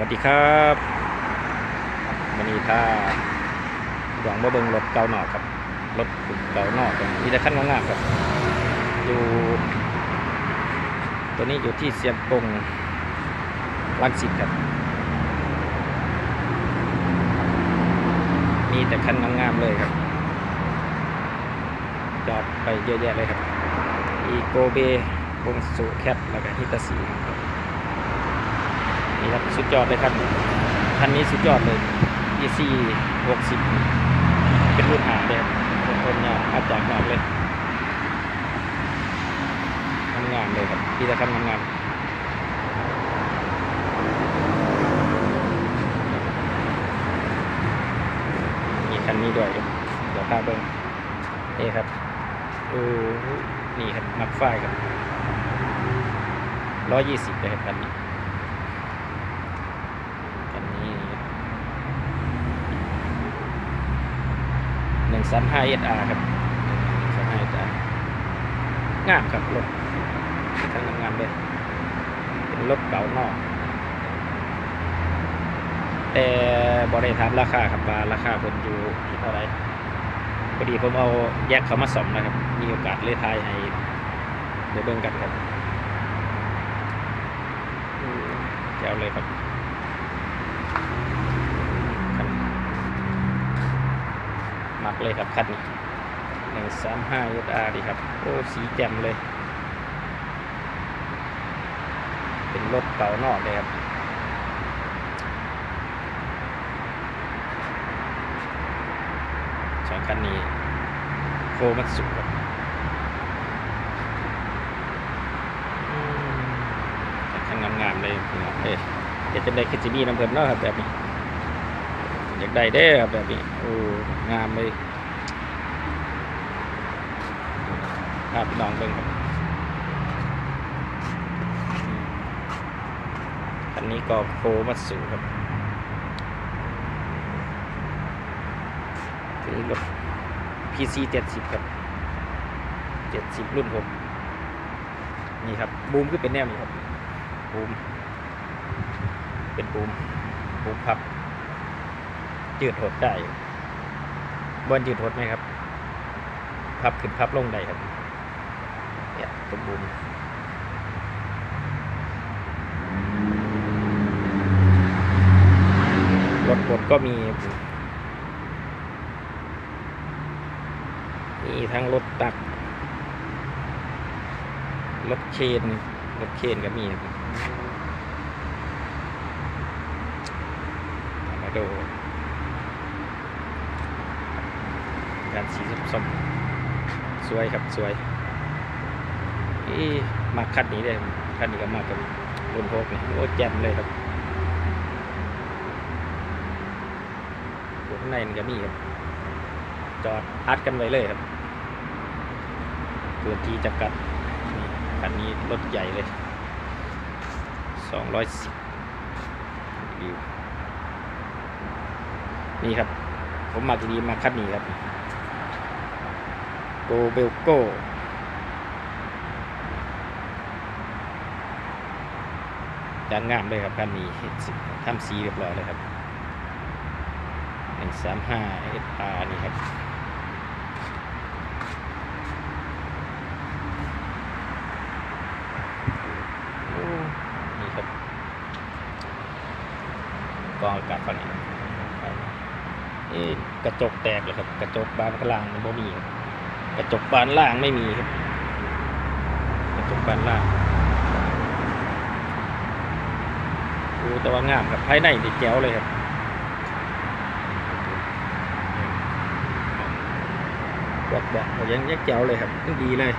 วัสดีครับวันนี้ถ้าหวังว่าเบิงรถเก่าหนอกครับ รถเก่าหนอกกันมีแต่ขั้นงามๆครับ อยู่ ตัวนี้อยู่ที่เซียนปงลังสิตครับ มีแต่คันงามๆเลยครับ จอดไปเยอะแยะเลยครับ อีโกเบวงสุแคทแล้วก็ฮิตาสีครับ นี่ครับสุดยอดเลยครับคันนี้สุดยอดเลย EC 60 เป็นรุ่นหางเลยครับคนคนเนี่ยอาจากนอกเลยทำงามๆเลยครับพี่ตะคันงามๆมีคันนี้ด้วยเดี๋ยวพาเบิ้งนี่ครับโอ้นี่ครับมักฝ้ายครับร้อยยี่สิบเลยครับคันนี้ สัน 5SR ครับสัน 5SR งามครับรถทั้งงามเลยเป็นรถเก่านอก แต่บริษัทามราคาครับาราคาคนอยู่ที่เท่าไร่พอดีผมเอาแยกเขามาสมนะครับ มีโอกาสเลยทายให้เดี๋ยวเบิ่งกันครับแจวเลยครับ มักเลยครับคันนี้หนึ่งสามห้ายดอาดีครับ โอ้สีแจ่มเลย เป็นรถเก่านอกเลยครับสองคันนี้โฟมันสุครับคันงามๆเลยเอ้ยเดี๋ยวจะได้คิดจิมีน้ำเพลินเนาะครับแบบนี้ อยากได้เด้ครับแบบนี้โอ้งามเลยภาพพี่น้องเบิ่งครับคันนี้ก็โฟมัตสุครับถึงรถ PC 70 ครับ 70 รุ่นผมนี่ครับ บูมคือเป็นแนวนี้ครับ บูม เป็นบูมบูมพับ ยืดหดได้บอลยืดหดไหมครับ พับขึ้นพับลงได้ครับเนี่ยเป็นบูมรถบดก็มี มีทั้งรถตัก รถเคนรถเคนก็มีครับมาดู การสีส้มสวยครับสวยอีมาคันนี้เลยคันนี้ก็มากับรุ่นโฮกนี่โอ้แจ่มเลยครับข้างในนี่ก็มีครับ จอดอัดกันไว้เลยครับพื้นที่จำกัดนี่คันนี้รถใหญ่เลย210วิวนี่ครับ ผมมาทีนี้มาคันนี้ครับ โกเบลโก้จางงามเลยครับคันนี้เฮ็ดสีทำสีเรียบร้อยเลยครับ135 SR นี่ครับนี่ครับกองอากาศฝั่งนี้เอ๊กระจกแตกเลยครับ กระจกบานข้างล่างมันบ่มีครับ กระจกบานล่างไม่มีครับ กระจกบานล่างโอ้แต่ว่างามครับภายในนี่แจ๋วเลยครับบอกบอกบอกยังยังแจ๋วเลยครับยังดีเลย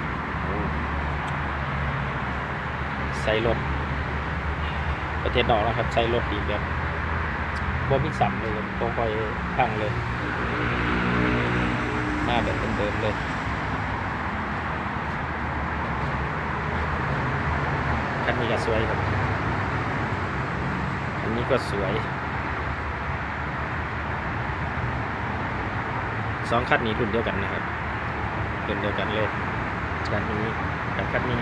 ใส่รถประเทศนอกนะครับ ใส่รถดีแบบบ่มีสัมเลยบ่ค่อยพังเลยหน้าแบบเดิมเลยี่ก็สวยครับ อันนี้ก็สวยสองคัดนี้รุ่นเดียวกันนะครับรุ่นเดียวกันเลยคันนี้กับคัดนี้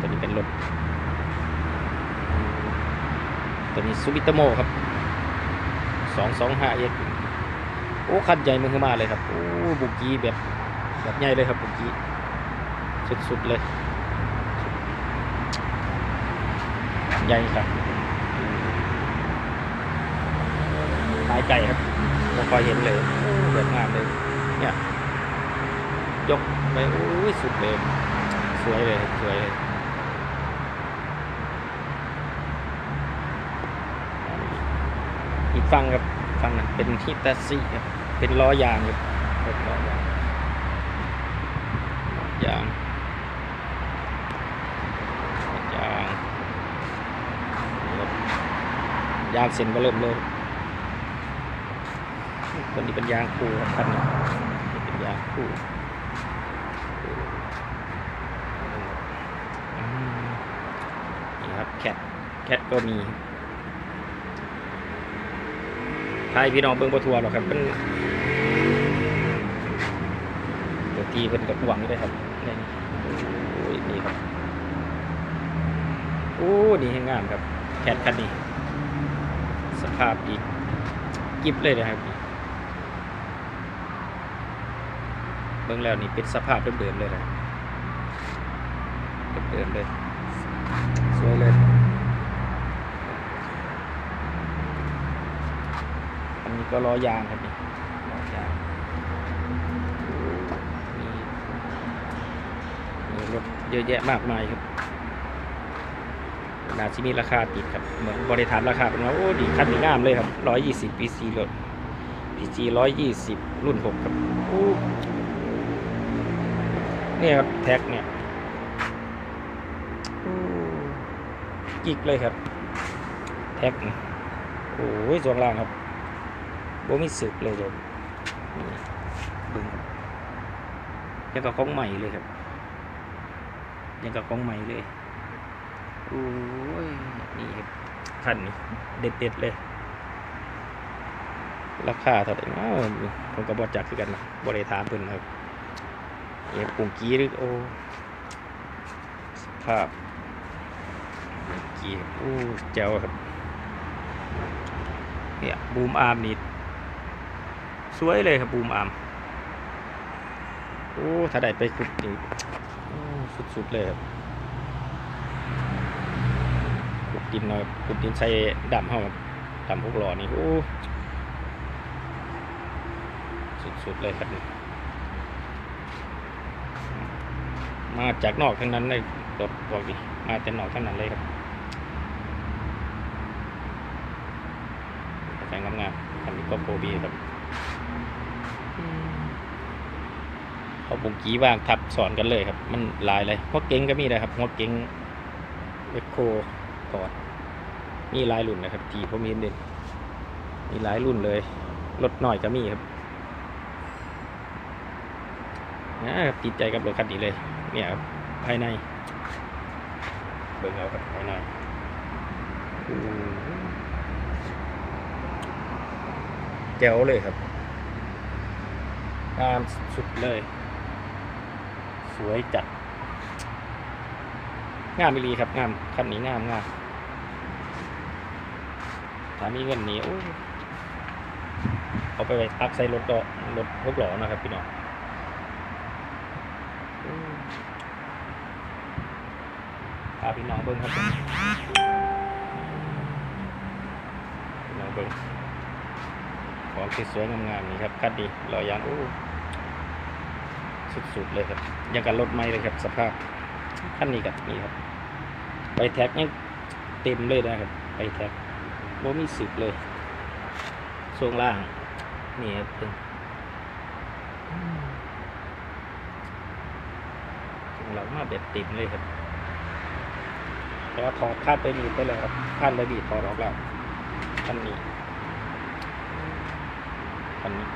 ตัวนี้เป็นรถตัวนี้ซูบิตโมครับ สองสองห้ 225X โอ้คันใหญ่มือมาเลยครับ โอ้บุกี้แบบแบบใหญ่เลยครับบุกี้สุดสุดเลย ใหญ่ครับหายใจครับไม่ค่อยเห็นเลยเดือดงานเลย เนี่ย ยกไปโอ้ยสุดเลย สวยเลย สวยเลย อีกฝั่งครับฝั่งนั้นเป็นฮิตาซิครับเป็นล้อยางครับล้อยางยางยางยางเส้นก็เริ่มเลยตัวนี้เป็นยางคู่ครับคันนี้นี่เป็นยางคู่นี่ครับแคทแคทก็มี ทายพี่น้องเบิ่งบ่ทัวหรอกครับเป็นตัวทีเพิ่นกับหวังเลยครับนี่โอ้ยนี่ครับโอ้นี่ให้งามครับแคทคันนี้สภาพอีกกิบเลยนะครับเบิ่งแล้วนี่เป็นสภาพเดิมๆเลยนะเดิมๆเลย สวยเลย อันนี้ ก็ล้อยางครับนี่ล้อยางมีรถเยอะแยะมากมายครับนาที่มีราคาติดครับเหมือนบริฐานราคาเป็นว่าโอ้ดีคันนี้งามเลยครับร้อยยี่สิบปีซีรถพีจีร้อยยี่สิบรุ่นหกครับเนี่ยครับแท็กเนี่ยโอ้กิกเลยครับ แท็กโอ้ยส่วนล่างครับ บ่มีสึกเลยครับบึงครับยังกับของใหม่เลยครับยังกับของใหม่เลยโอ้ยนี่ครับคันนี้เด็ดเด็ดๆเลย ราคาเท่าไหร่อ้าวผมก็บอจักคือกันนะบริถามเพิ่นครับเอฟปุ่งกี้หรือโอ้สภาพกี้โอ้เจ้าครับเนี่ยบูมอาร์มนี่ สวยเลยครับบูมอามโอ้ถ้าได้ไปขุดนี่สุดๆเลยครับขุดดินหน่อยขุดดินใส่ดำเข้าครับดำพวกหล่อนี่โอ้สุดๆเลยครับมาจากนอกทั้งนั้นเลยรถบอกดิมาแต่นอกทั้งนั้นเลยครับแสงงามๆคันนี้ก็โกบีครับ เขาบุงกี้วางทับสอนกันเลยครับ มันหลายเลยหัวเก่งก็มีนะครับหัวเก่งเอ็กโคก่อนมีหลายรุ่นนะครับ ทีผมมีเด่นมีหลายรุ่นเลยรถหน่อยก็มีครับนะครับติดใจกับรถคันนี้เลย เนี่ยครับภายใน เบิ่งเอาครับภายในอู้แจ๋วเลยครับ งามสุดเลย สวยจัด งามมิลีครับงามคันนี้งามงามถ้ามีเงินนี้โอ้เอาไปไว้ตักใส่รถดอกรถพวกหล่อนะครับพี่น้องพาพี่น้องเบิ้งครับพี่น้องเบิ้ง ของสวยๆงามๆนี่ครับคันนี้รอยยางโอ้สุดๆเลยครับยังกับรถไม่เลยครับ สภาพขั้นนี้กับนี่ครับไปแท็กยังเต็มเลยนะครับไปแท็กโมมีสิบเลยช่วงล่างนี่ครับเป็นช่วงหลังมาแบบเต็มเลยครับแต่ว่าถอดคาดไปมีไปแล้วครับคาดไปบีถอดออกแล้วคันนี้ คันนี้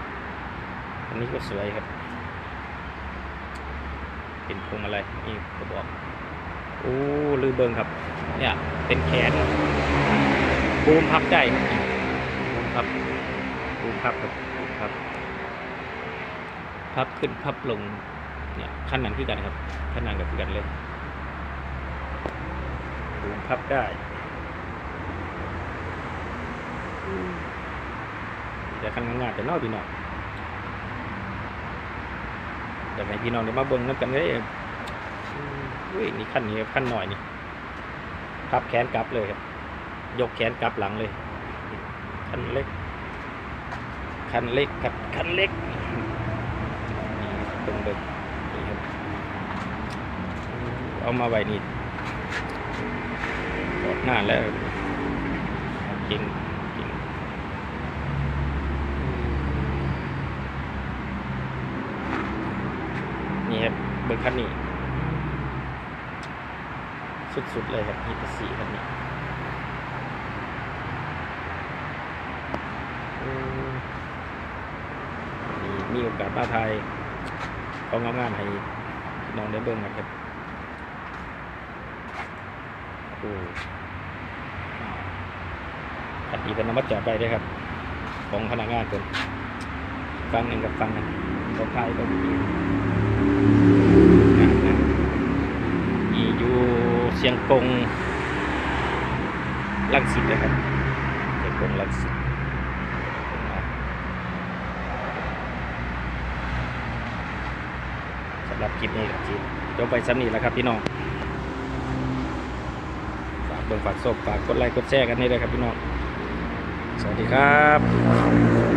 คันนี้ก็สวยครับ เป็นพวงมาลัยนี่กระบอกโอ้ลือเบิงครับ เนี่ย เป็นแขนบูมพับได้บูมพับบูมพับครับบูมพับ พับขึ้นพับลง เนี่ยขั้นนั้นคือกันครับขั้นนั้นกับคือกันเลยบูมพับได้ แต่คันงานแต่นอกพี่น้องแต่ให้พี่น้องได้มาเบิ่งนํกันเลยอุ้ยนี่ขั้นนี้ขั้นหน่อยนี่พับแขนกลับเลยครับ ยกแขนกลับหลังเลยคันเล็ก คันเล็กครับคันเล็กนี่เบิ่งเบิ่งนี่ครับเอามาไว้นี่กดหน้าแล้วเก่งเก่งนี่ คันนี้ สุดๆเลยครับฮีตสีคันนี้มีมีโอกาสมาไทยของงามๆให้น้องได้เบิ่งนะครับโอ้คันนี้เป็นนำมาจอดไปด้วยครับ ของพนักงานเกินฟังหนึ่งกับฟังหนึ่งของไทยก็มี นะนะอีอยู่เชียงกงลังสิตนะครับเชียงกงลังสิตสำหรับคลิปนี้ครับจีจบไปซ้ำนีแล้วครับพี่น้องฝากเบิ่งฝากศพฝากกดไลค์กดแชร์กันนี่เลยครับพี่น้อง สวัสดีครับ